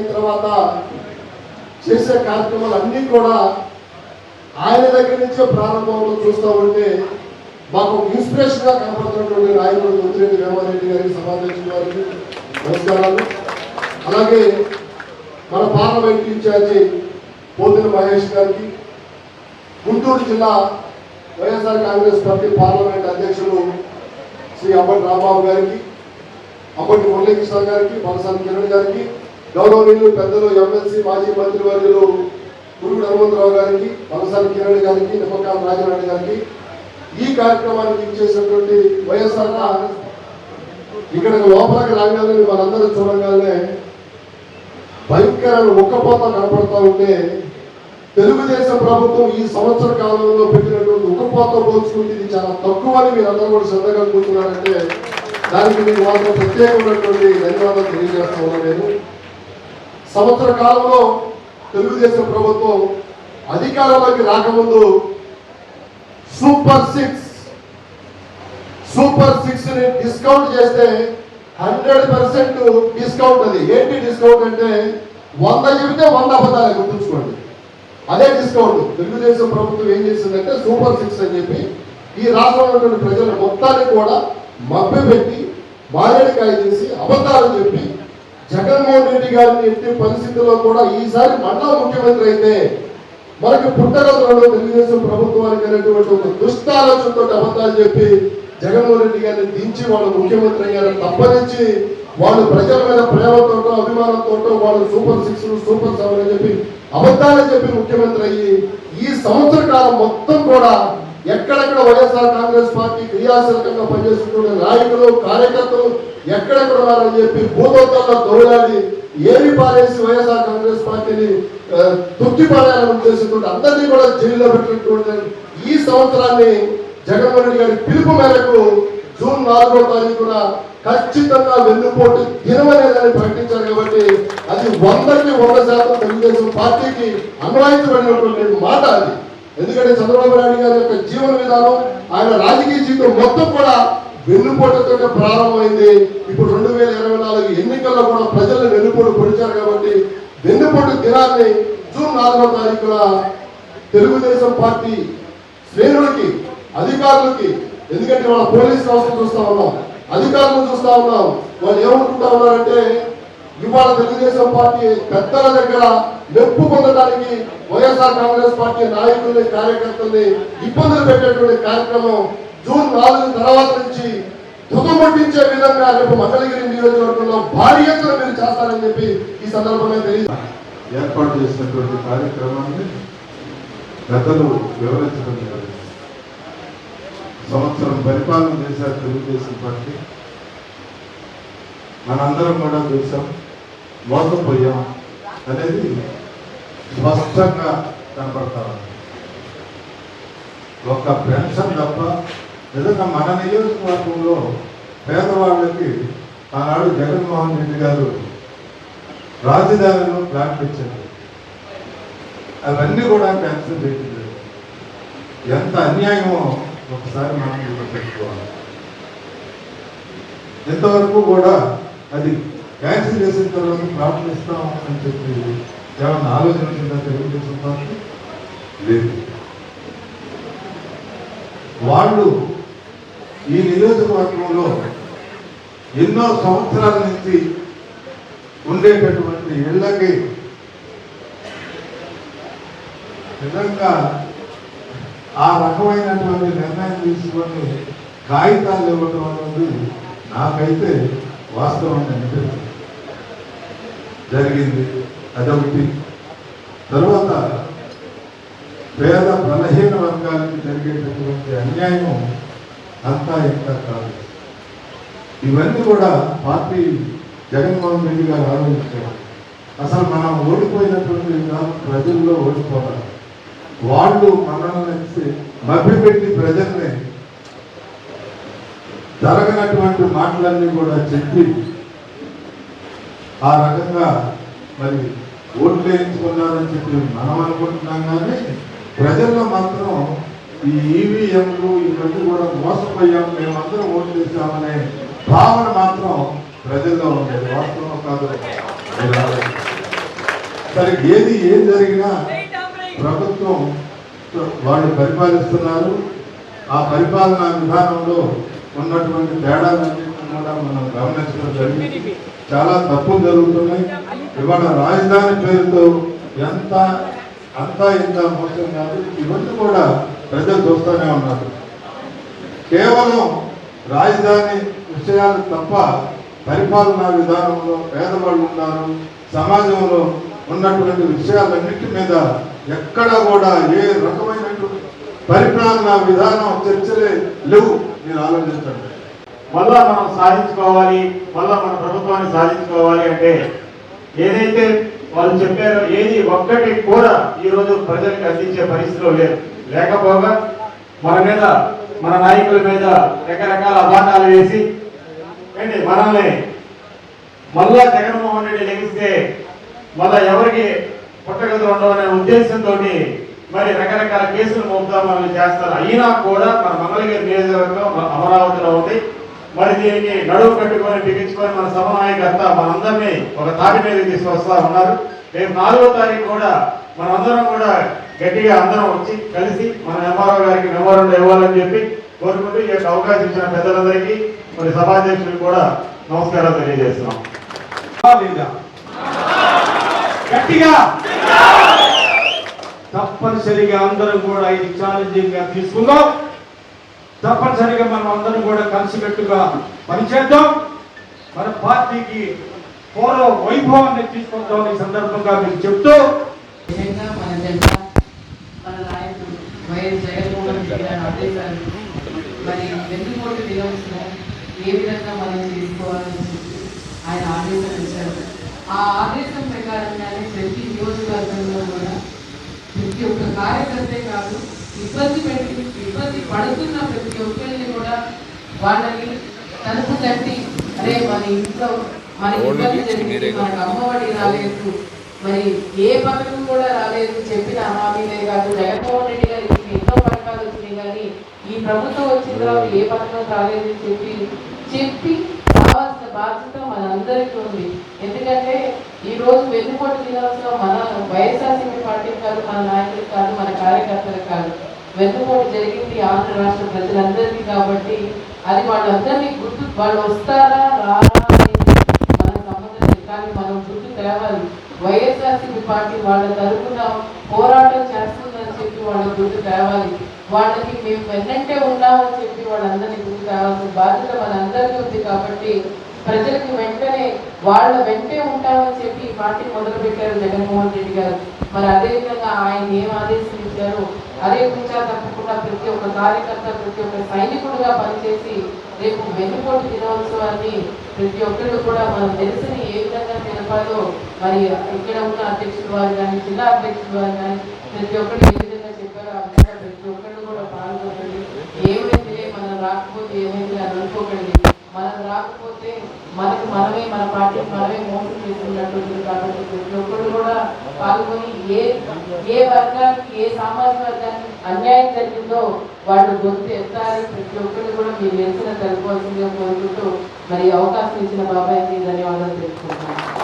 అయిన తర్వాత చేసే కార్యక్రమాలు అన్నీ కూడా ఆయన దగ్గర నుంచే ప్రారంభంలో చూస్తూ ఉంటే మాకు ఇన్స్పిరేషన్గా కనపడుతున్నటువంటి నాయకుడు ముద్రెడ్డి వేమారెడ్డి గారికి సమావేశం వారికి నమస్కారాలు. అలాగే మన పార్లమెంట్ ఇన్ఛార్జి పోతిన మహేష్ గారికి గుంటూరు జిల్లా వైఎస్ఆర్ కాంగ్రెస్ పార్టీ పార్లమెంట్ అధ్యక్షులు శ్రీ అంబటి రాంబాబు గారికి అంబటి మురళీకృష్ణ గారికి పలసాని కిరణ్ గారికి గౌరవనీయులు పెద్దలు ఎమ్మెల్సీ మాజీ మంత్రి వర్యులు గురుడు హనుమంతరావు గారికి పలసాని కిరణ్ గారికి నిమ్మకాల రాజనారాయణ గారికి ఈ కార్యక్రమానికి ఇచ్చేసినటువంటి వైఎస్ఆర్ ఇక్కడ లోపలికి రాగానే మనందరూ చూడగానే భయంకరమైన ఉక్కపోత కనపడతా ఉంటే తెలుగుదేశం ప్రభుత్వం ఈ సంవత్సర కాలంలో పెట్టినటువంటి ఉక్కపోత పోల్చుకుంటే ఇది చాలా తక్కువ అని మీరు అందరూ కూడా శ్రద్ధగా కూర్చున్నారంటే దానికి మీకు మాత్రం ప్రత్యేకమైనటువంటి ధన్యవాదాలు తెలియజేస్తా ఉన్నాను నేను. సంవత్సర కాలంలో తెలుగుదేశం ప్రభుత్వం అధికారంలోకి రాకముందు సూపర్ సిక్స్ సూపర్ సిక్స్ని డిస్కౌంట్ చేస్తే హండ్రెడ్ పర్సెంట్ డిస్కౌంట్ అది. ఏంటి డిస్కౌంట్ అంటే వంద చెబితే వంద అబద్ధాలు గుర్తుంచుకోండి. అదే డిస్కౌంట్. తెలుగుదేశం ప్రభుత్వం ఏం చేసిందంటే సూపర్ సిక్స్ అని చెప్పి ఈ రాష్ట్రంలో ఉన్నటువంటి మొత్తాన్ని కూడా మభ్య పెట్టి మారేడుకాయ చేసి అబద్ధాలు చెప్పి జగన్మోహన్ రెడ్డి గారిని ఎట్టి పరిస్థితుల్లో కూడా ఈసారి మళ్ళా ముఖ్యమంత్రి అయితే మనకు పుట్టగతులలో తెలుగుదేశం ప్రభుత్వానికి అనేటువంటి ఒక దుష్టాలోచనతో అబద్ధాలు చెప్పి జగన్మోహన్ రెడ్డి గారిని దించి వాళ్ళు ముఖ్యమంత్రి అయ్యారని తప్పనించి వాళ్ళు ప్రజల మీద ప్రేమతోటో అభిమానంతోటో వాళ్ళు సూపర్ సిక్స్ సూపర్ సెవెన్ అని చెప్పి అబద్ధాలు చెప్పి ముఖ్యమంత్రి అయ్యి ఈ సంవత్సర కాలం మొత్తం కూడా ఎక్కడెక్కడ వైఎస్ఆర్ కాంగ్రెస్ పార్టీ క్రియాశీలకంగా పనిచేస్తున్న నాయకులు కార్యకర్తలు ఎక్కడెక్కడ ఉన్నారని చెప్పి భూతోత్తంలో దౌడాలి ఏమి పారేసి వైఎస్ఆర్ కాంగ్రెస్ పార్టీని ఆ, తొక్కి పారేయాలని ఉద్దేశంతో అందరినీ కూడా జైల్లో పెట్టినటువంటి ఈ సంవత్సరాన్ని జగన్మోహన్ రెడ్డి గారి పిలుపు మేరకు జూన్ నాలుగో తారీఖున ఖచ్చితంగా వెన్నుపోటు దినమనేదని ప్రకటించారు కాబట్టి అది వందకి వంద శాతం తెలుగుదేశం పార్టీకి అన్వయించబడినటువంటి మాట అది. ఎందుకంటే చంద్రబాబు నాయుడు గారి యొక్క జీవన విధానం ఆయన రాజకీయ జీవితం మొత్తం కూడా వెన్నుపోటుతో ప్రారంభమైంది. ఇప్పుడు రెండు వేల ఇరవై నాలుగు ఎన్నికల్లో కూడా ప్రజలు వెన్నుపోటు పొడిచారు కాబట్టి వెన్నుపోటు దినాన్ని జూన్ నాలుగో తారీఖున తెలుగుదేశం పార్టీ శ్రేణులకి అధికారులకి ఎందుకంటే మన పోలీస్ సంస్థలు చూస్తూ ఉన్నాం. అధికారులను చూస్తూ ఉన్నాం. వాళ్ళు ఏమనుకుంటా ఉన్నారంటే ఇవాళ తెలుగుదేశం పార్టీ పెద్దల దగ్గర మెప్పు పొందడానికి వైఎస్ఆర్ కాంగ్రెస్ పార్టీ నాయకుల్ని కార్యకర్తల్ని ఇబ్బందులు పెట్టేటువంటి కార్యక్రమం జూన్ నాలుగు తర్వాత నుంచి విధంగా రేపు మంగళగిరి నియోజకవర్గంలో భారీ ఎత్తున మీరు చేస్తారని చెప్పి ఈ సందర్భంగా తెలియదు ఏర్పాటు చేసినటువంటి కార్యక్రమాన్ని గతలు వివరించడం జరిగింది. సంవత్సరం పరిపాలన చేశారు తెలుగుదేశం పార్టీ. మనందరం కూడా చూసాం మోసపోయాం అనేది స్పష్టంగా కనపడతా ఉంది. ఒక్క పెన్షన్ తప్ప నిజంగా మన నియోజకవర్గంలో పేదవాళ్ళకి ఆనాడు జగన్మోహన్ రెడ్డి గారు రాజధానిలో ప్లాట్లు ఇచ్చారు. అవన్నీ కూడా క్యాన్సిల్ చేసింది ఎంత అన్యాయమో ఒకసారి మనం గుర్తుపెట్టుకోవాలి ఇంతవరకు కూడా అది క్యాన్సిల్ చేసిన తర్వాత ప్లాట్లు ఇస్తాం అని చెప్పి ఏమన్నా ఆలోచన కింద తెలుగుదేశం పార్టీ? లేదు. వాళ్ళు ఈ నియోజకవర్గంలో ఎన్నో సంవత్సరాల నుంచి ఉండేటటువంటి ఇళ్ళకి నిజంగా ఆ రకమైనటువంటి నిర్ణయం తీసుకొని కాగితాలు ఇవ్వడం అనేది నాకైతే వాస్తవంగా అనిపిస్తుంది జరిగింది అదొకటి. తర్వాత పేద బలహీన వర్గానికి జరిగేటటువంటి అన్యాయం అంతా ఇంత కాదు. ఇవన్నీ కూడా పార్టీ జగన్మోహన్ రెడ్డి గారు ఆలోచించారు అసలు మనం ఓడిపోయినటువంటి ప్రజల్లో ఓడిపోవాలి వాళ్ళు మనల్ని మభ్యపెట్టి ప్రజల్ని జరగనటువంటి మాటలన్నీ కూడా చెప్పి ఆ రకంగా మరి ఓట్లు వేయించుకున్నారని చెప్పి మనం అనుకుంటున్నాం కానీ ప్రజల్లో మాత్రం ఈ ఈవీఎంలు ఇవన్నీ కూడా మోసపోయాం. మేమందరం ఓటు వేసామనే భావన మాత్రం ప్రజల్లో ఉండేది. వాస్తవం కాదు సరే ఏది ఏం జరిగినా ప్రభుత్వం వాళ్ళు పరిపాలిస్తున్నారు. ఆ పరిపాలనా విధానంలో ఉన్నటువంటి తేడాలన్నింటినీ కూడా మనం గమనించడం జరిగింది. చాలా తప్పులు జరుగుతున్నాయి. ఇవాళ రాజధాని పేరుతో ఎంత అంతా ఇంత మోసం కాదు. ఇవన్నీ కూడా ప్రజలు చూస్తూనే ఉన్నారు. కేవలం రాజధాని విషయాలు తప్ప పరిపాలనా విధానంలో పేదవాళ్ళు ఉన్నారు సమాజంలో ఉన్నటువంటి విషయాలన్నిటి మీద ఎక్కడ కూడా ఏ రకమైనటువంటి పరిపాలనా విధానం చర్చలే లేవు. మీరు ఆలోచించండి. మళ్ళా మనం సాధించుకోవాలి మళ్ళా మన ప్రభుత్వాన్ని సాధించుకోవాలి అంటే ఏదైతే వాళ్ళు చెప్పారో ఏది ఒక్కటి కూడా ఈరోజు ప్రజలకు అందించే పరిస్థితిలో లేదు. లేకపోగా మన మీద మన నాయకుల మీద రకరకాల అభాండాలు వేసి ఏంటి మనల్ని మళ్ళా జగన్మోహన్ రెడ్డి లెగిస్తే మళ్ళా ఎవరికి పుట్టగతులు ఉండవనే ఉద్దేశంతో మరి రకరకాల కేసులు మోపుతా మనల్ని చేస్తారు. అయినా కూడా మన మంగళగిరి నియోజకవర్గం అమరావతిలో ఉంది. మరి దీనికి నడువు కట్టుకొని బిగించుకొని మన సమన్వయకర్త మనందరినీ ఒక తాటి మీద తీసుకొస్తా ఉన్నారు. రేపు నాలుగో తారీఖు కూడా మనందరం కూడా గట్టిగా అందరం వచ్చి కలిసి మన ఎంఆర్ఓ గారికి మెమోరండం ఇవ్వాలని చెప్పి కోరుకుంటూ ఈ యొక్క అవకాశం ఇచ్చిన పెద్దలందరికీ మరి సభాధ్యక్షులు కూడా నమస్కారాలు తెలియజేస్తున్నాం. గట్టిగా! తప్పనిసరిగా అందరం కూడా ఇది ఛాలెంజింగ్గా తీసుకుందాం. తప్పనిసరిగా మనం అందరం కూడా కలిసికట్టుగా పనిచేద్దాం. మన పార్టీకి పూర్వ వైభవాన్ని తీసుకొద్దాం ఈ సందర్భంగా మీకు చెప్తూ మన మరి వెన్నుపోటు దినోత్సవం ఏ విధంగా మనం చేసుకోవాలని ఆయన ఆదేశం ఇచ్చారు. ఆ ఆదేశం ప్రకారంగానే ప్రతి నియోజకవర్గంలో కూడా ప్రతి ఒక్క కార్యకర్తే కాదు ఇబ్బంది పెట్టి ఇబ్బంది పడుతున్న ప్రతి ఒక్కరిని కూడా వాళ్ళని తలుపు తట్టి అరే మన ఇంట్లో మనకు అమ్మఒడి రాలేదు. మరి ఏ పథకం కూడా రాలేదు చెప్పిన హామీలే కాదు. జగన్మోహన్ రెడ్డి గారికి ఎన్నో పథకాలు వచ్చినాయి కానీ ఈ ప్రభుత్వం వచ్చిన తర్వాత ఏ పథకం రాలేదు చెప్పి చెప్పి రావాల్సిన బాధ్యత మనందరికీ ఉంది. ఎందుకంటే ఈ రోజు వెన్నుపోటు దినోత్సవం మన వైఎస్ఆర్సీపీ పార్టీ కాదు మన నాయకులకు కాదు మన కార్యకర్తలకు కాదు. వెన్నుపోటు జరిగింది ఆంధ్ర రాష్ట్ర ప్రజలందరికీ కాబట్టి అది వాళ్ళందరినీ గుర్తు వాళ్ళు వస్తారా రారా అనేది మనకు సంబంధం లేదు కానీ మనం గుర్తు తేవాలి వైఎస్ఆర్సీపీ పార్టీ వాళ్ళ తరఫున పోరాటం చేస్తుందని చెప్పి వాళ్ళ గుర్తు తేవాలి వాళ్ళకి మేము వెన్నంటే ఉన్నామని చెప్పి వాళ్ళందరినీ గుర్తు తేవాల్సిన బాధ్యత మనందరికీ ఉంది కాబట్టి ప్రజలకి వెంటనే వాళ్ళ వెంటే ఉంటామని చెప్పి ఈ పార్టీ మొదలుపెట్టారు జగన్మోహన్ రెడ్డి గారు. మరి అదే విధంగా ఆయన ఏం ఆదేశం ఇచ్చారు అదే విధంగా తప్పకుండా ప్రతి ఒక్క కార్యకర్త ప్రతి ఒక్క సైనికుడుగా పనిచేసి రేపు వెన్నుపోటు దినోత్సవాన్ని ప్రతి ఒక్కరు కూడా మనం తెలిసిన ఏ విధంగా తెలపాలో మరి ఇక్కడ ఉన్న అధ్యక్షుడు వారు కానీ జిల్లా అధ్యక్షుడు వారు కానీ ప్రతి ఒక్కరు ఏ విధంగా చెప్పారో ఆ విధంగా ప్రతి ఒక్కరు కూడా పాల్గొనండి. ఏమైతే మనం రాకపోతే ఏమైతే అని అనుకోకండి. మనం రాకపోతే మనకు మనమే మన పార్టీ మనమే మోసం చేస్తున్నట్టు కాబట్టి ప్రతి ఒక్కరు కూడా పాల్గొని ఏ ఏ వర్గానికి ఏ సామాజిక వర్గానికి అన్యాయం జరిగిందో వాళ్ళు గొంతు ఎత్తారని ప్రతి ఒక్కరు కూడా మీరు తెలిసిన తెలుసుకోవాల్సిందిగా కోరుకుంటూ మరి అవకాశం ఇచ్చిన బాబాయ్కి ధన్యవాదాలు తెలుసుకుంటున్నాను